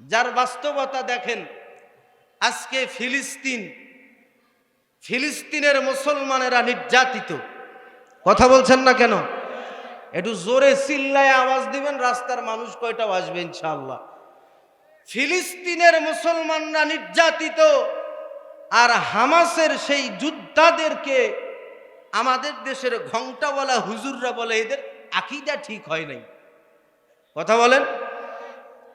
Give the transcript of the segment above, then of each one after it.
যার বাস্তবতা দেখেন, আজকে ফিলিস্তিন, ফিলিস্তিনের মুসলমানেরা নির্যাতিত। কথা বলছেন না কেন? একটু জোরে চিল্লায় আওয়াজ দিবেন, রাস্তার মানুষ কয়টা আসবে ইনশাআল্লাহ। ফিলিস্তিনের মুসলমানরা নির্যাতিত, আর হামাসের সেই যোদ্ধাদেরকে আমাদের দেশের ঘংটাওয়ালা হুজুররা বলে, এদের আকিদা ঠিক হয় নাই। কথা বলেন?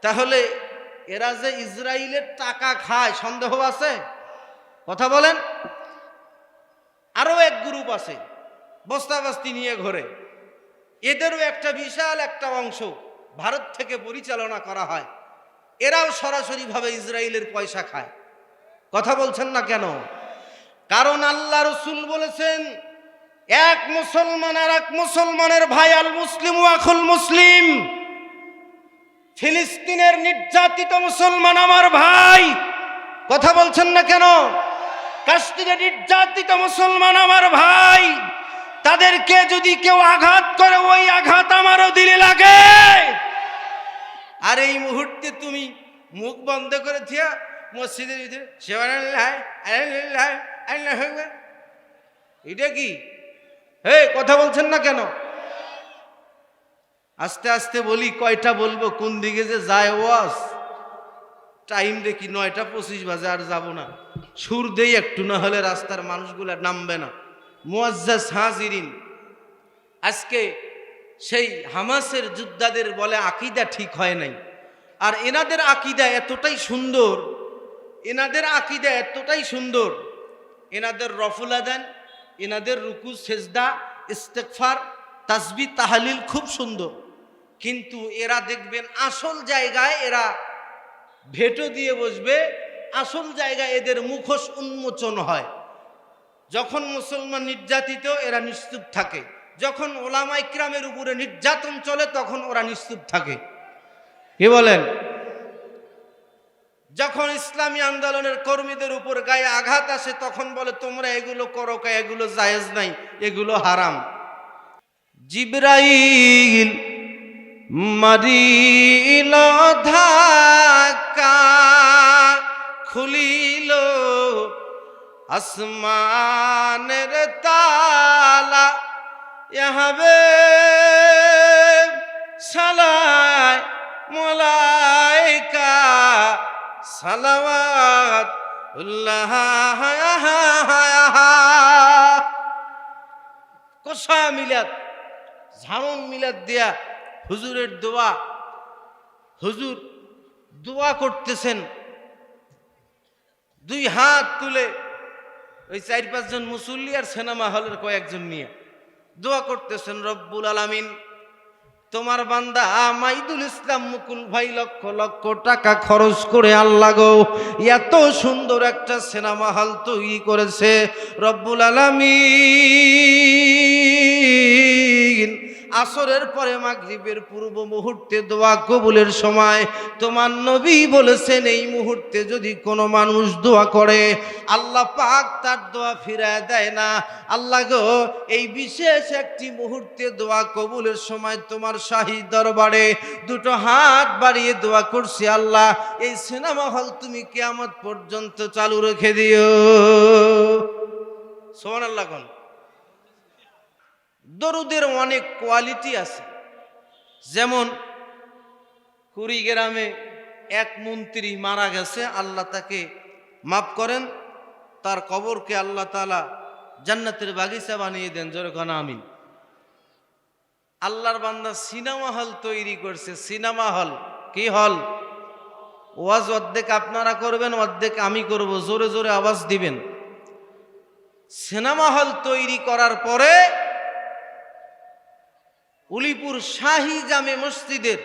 তাহলে এরা যে ইসরায়েলের টাকা খায়, সন্দেহ আছে? কথা বলেন। আরও এক গ্রুপ আছে বস্তাবাস্তি নিয়ে ঘরে। এদেরও একটা বিশাল একটা অংশ ভারত থেকে পরিচালনা করা হয়। এরাও সরাসরিভাবে ইসরায়েলের পয়সা খায়। কথা বলছেন না কেন? কারণ আল্লাহ রসুল বলেছেন, এক মুসলমান আর এক মুসলমানের ভাই আল মুসলিম আখুল মুসলিম। ফিলিস্তিনের নির্যাতিত মুসলমান আমার ভাই। কথা বলছেন না কেন? কাশ্মীরে নির্যাতিত মুসলমান আমার ভাই। তাদেরকে যদি কেউ আঘাত করে, ওই আঘাত আমারও দিলে লাগে। আর এই মুহূর্তে তুমি মুখ বন্ধ করে থিয়া মসজিদের ভিতরে এটা কি? হে কথা বলছেন না কেন? আস্তে আস্তে বলি, কয়টা বলব, কোন দিকে যে যায় ওয়াস টাইম দেখি নয়টা পঁচিশ বাজে আর যাব না। সুর দেই একটু, না হলে রাস্তার মানুষগুলা নামবে না। মুয়াজ্জাজ হাজিরিন, আজকে সেই হামাসের যোদ্ধাদের বলে আকিদা ঠিক হয় নাই। আর এনাদের আকিদা এতটাই সুন্দর, এনাদের আকিদা এতটাই সুন্দর। এনাদের রফুল আদান, এনাদের রুকু, সেজদা ইস্তেকফার তাসবি, তাহালিল খুব সুন্দর। কিন্তু এরা দেখবেন আসল জায়গায় এরা ভেটো দিয়ে বসবে, আসল জায়গায় এদের মুখোশ উন্মোচন হয়। যখন মুসলমান নির্যাতিত, এরা নিশ্চুপ থাকে। যখন ওলামা ইকরামের উপরে নির্যাতন চলে, তখন ওরা নিশ্চুপ থাকে। কি বলেন? যখন ইসলামী আন্দোলনের কর্মীদের উপর গায়ে আঘাত আসে, তখন বলে, তোমরা এগুলো করো কা? এগুলো জায়েজ নাই, এগুলো হারাম। জিব্রাইল মারিল ধাক্কা খুলিল আসমানের তালা। ইহাবে সালায় মোলাইকা সালাওয়াত উল্লাহ কোষা মিলাদ, ঝাড়ন মিলাদ দিয়া হুজুরের দোয়া, হুজুর দোয়া করতেছেন। দুই হাত তুলে ওই চার পাঁচজন মুসল্লি আর সিনেমা হলের কয়েকজন নিয়ে দোয়া করতেছেন, রব্বুল আলামিন, তোমার বান্দা মাইদুল ইসলাম মুকুল ভাই লক্ষ লক্ষ টাকা খরচ করে আল্লাহ গো, এত সুন্দর একটা সিনেমা হল তৈরি করেছে। রব্বুল আলামিন আসরের পরে মাগরিবের পূর্ব মুহূর্তে দোয়া কবুলের সময় তোমার নবী বলেছেন, এই মুহূর্তে যদি কোনো মানুষ দোয়া করে, আল্লাহ পাক তার দোয়া ফিরায় দেয় না। আল্লাহ গো, এই বিশেষ একটি মুহূর্তে দোয়া কবুলের সময় তোমার শাহী দরবারে দুটো হাত বাড়িয়ে দোয়া করছি, আল্লাহ। এই সিনেমা হল তুমি কেয়ামত পর্যন্ত চালু রেখে দিও। সোমান আল্লাহ দরুদের অনেক কোয়ালিটি আছে। যেমন কুড়িগ্রামে এক মন্ত্রী মারা গেছে, আল্লাহ তাকে মাফ করেন, তার কবরকে আল্লাহ তালা জান্নাতের বাগিচা বানিয়ে দেন যেরকম আমিন। আল্লাহর বান্দা সিনেমা হল তৈরি করছে, সিনেমা হল। কি হল? ওয়াজ অর্ধেক আপনারা করবেন, অর্ধেক আমি করব, জোরে জোরে আওয়াজ দিবেন। সিনেমা হল তৈরি করার পরে উলিপুর শাহী জামে মসজিদের।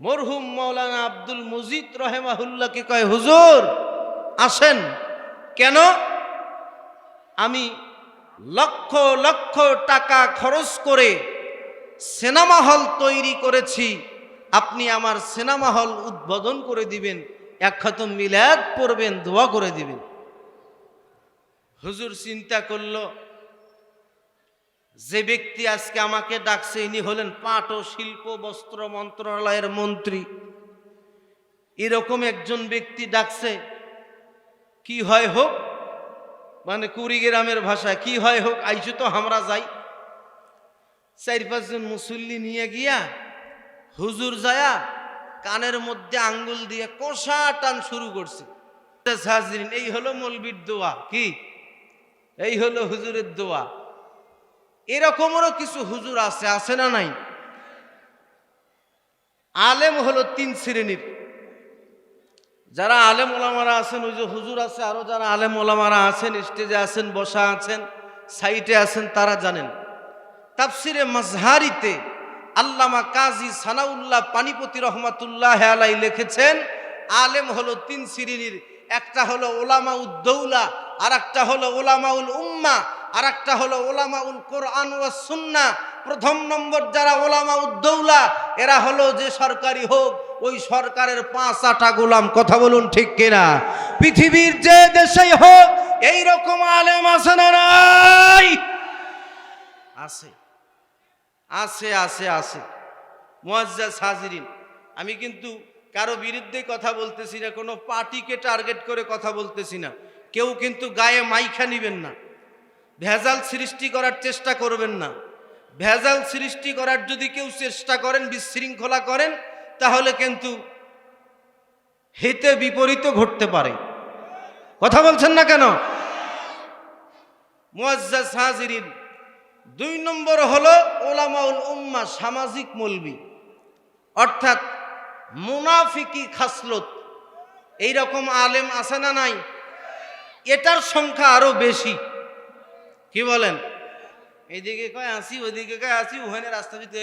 মরহুম মৌলানা আব্দুল মুজিদ রহেমাহুল্লাহকে কয়, হুজুর, আসেন। কেন? আমি লক্ষ লক্ষ টাকা খরচ করে সিনেমা হল তৈরি করেছি। আপনি আমার সিনেমা হল উদ্বোধন করে দিবেন, এক খতম মিলাদ পড়বেন, দোয়া করে দিবেন। হুজুর চিন্তা করল যে ব্যক্তি আজকে আমাকে ডাকছে, ইনি হলেন পাট ও শিল্প, বস্ত্র মন্ত্রণালয়ের মন্ত্রী। এরকম একজন ব্যক্তি ডাকছে, কি হয় হোক? মানে কুড়িগ্রামের ভাষায়, কি হয় হোক? আইসু তো আমরা যাই। চার পাঁচজন মুসল্লি নিয়ে গিয়া হুজুর যায়া কানের মধ্যে আঙ্গুল দিয়ে কষা টান শুরু করছে। এই হলো মলবির দোয়া কি? এই হলো হুজুরের দোয়া। এরকমেরও কিছু হুজুর আছে আছে না নাই? আলেম হলো তিন শ্রেণির। যারা আলেম ওলামারা আছেন, ওই যে হুজুর আছে, আরও যারা আলেম ওলামারা আছেন, স্টেজে আছেন, বসা আছেন, সাইটে আছেন, তারা জানেন। তাফসিরে মাজহারিতে আল্লামা কাজী সানাউল্লাহ পানিপতি রহমাতুল্লাহ আলাই লিখেছেন, আলেম হলো তিন শ্রেণির। একটা হলো ওলামা উদ্দৌলা আর একটা হলো ওলামাউল উম্মা। আর একটা হলো ওলামা উল কোরআন ও সুন্না প্রথম নম্বর যারা ওলামা উদ্দৌলা এরা হলো যে সরকারি হোক, ওই সরকারের পাঁচ আটা গোলাম, কথা বলুন ঠিক কিনা? পৃথিবীর যে দেশেই হোক এই রকম আলেম আছে না নাই? আছে। আছে আছে আছে। মুয়াজ্জাজ হাজিরিন, আমি কিন্তু কারও বিরুদ্ধে কথা বলতেছি না, কোনো পার্টিকে টার্গেট করে কথা বলতেছি না। কেউ কিন্তু গায়ে মাইখা নিবেন না। ভেজাল সৃষ্টি করার চেষ্টা করবেন না। ভেজাল সৃষ্টি করার যদি কেউ চেষ্টা করেন, বিশৃঙ্খলা করেন, তাহলে কিন্তু হেতে বিপরীত ঘটতে পারে। কথা বলছেন না কেন? মুয়াজ্জাজ হাজিরিন, দুই নম্বর হলো ওলামাউল উম্মা, সামাজিক মলবি। অর্থাৎ মুনাফিকি খাসলত। এই রকম আলেম আছে না নাই? এটার সংখ্যা আরও বেশি। কি বলেন? এইদিকে কয় আসি ওইদিকে কয় আসি ওখানে রাস্তা দিতে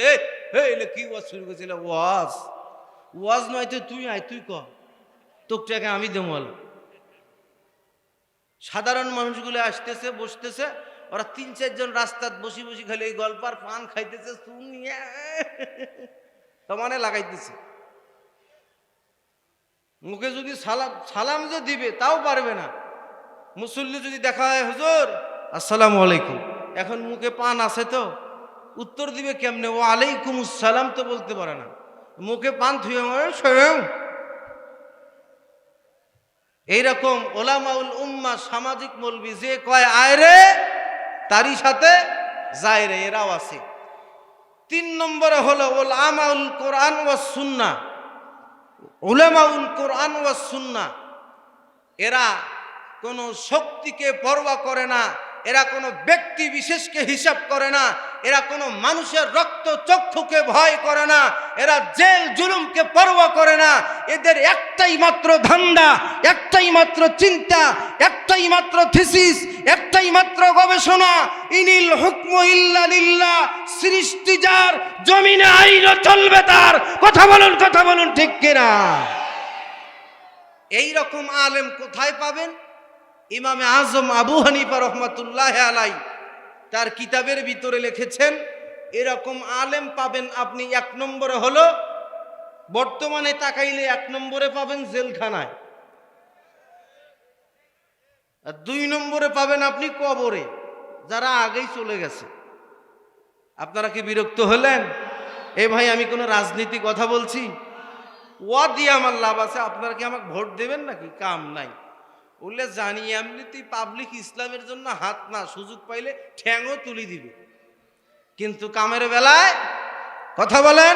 এলে কি ওয়াজ শুরু করেছিল? ওয়াজ ওয়াজ নয় তো তুই আয়, তুই ক, তোকটাকে আমি দেমল সাধারণ মানুষগুলো আসতেছে, বসতেছে, ওরা তিন চারজন রাস্তাত বসি বসি খালি এই গল্প আর পান খাইতেছে শুনিয়া সমানে লাগাইতেছে। মুখে যদি সালাম সালাম যে দিবে, তাও পারবে না। মুসল্লি যদি দেখা হয়, হুজুর আসসালামু আলাইকুম। এখন মুখে পান আছে তো? উত্তর দিবে কেমনে? ও আলাইকুম সালাম তো বলতে পারে না। মুখে পান থুয়ে স্বয়ং। এইরকম ওলামাউল উম্মা, সামাজিক মলবি যে কয়, আয় রে! তারই সাথে যায় রে, এরাও আছে। তিন নম্বরে হলো ওল আমাউল কোরআন ও সুন্না উলেমাউল কোরআন ও সুন্না এরা কোনো শক্তিকে পরোয়া করে না। এরা কোনো ব্যক্তি বিশেষকে হিসাব করে না, এরা কোনো মানুষের রক্ত চক্ষুকে ভয় করে না, এরা জেল জুলুমকে পরোয়া করে না। এদের একটাই মাত্র ধান্দা, একটাই মাত্র চিন্তা, একটাই মাত্র থিসিস, একটাই মাত্র গবেষণা। ইনিল হুকম ইল্লা সৃষ্টি যার জমিনে আইন চলবে তার। কথা বলুন কথা বলুন, ঠিক কিনা? এই রকম আলেম কোথায় পাবেন? ইমামে আজম আবু হানিফা রহমতুল্লাহ আলাই তার কিতাবের ভিতরে লিখেছেন, এরকম আলেম পাবেন আপনি এক নম্বরে হলো, বর্তমানে তাকাইলে এক নম্বরে পাবেন জেলখানায়। আর দুই নম্বরে পাবেন আপনি কবরে, যারা আগেই চলে গেছে। আপনারা কি বিরক্ত হলেন? এ ভাই, আমি কোনো রাজনীতি কথা বলছি? ওয়া দিয়ে আমার লাভ আছে, আপনারা কি আমাকে ভোট দেবেন নাকি? কাম নাই। বললে জানি এমনি তুই পাবলিক ইসলামের জন্য হাত না, সুযোগ পাইলে ঠ্যাংও তুলি দিবে। কিন্তু কামের বেলায় কথা বলেন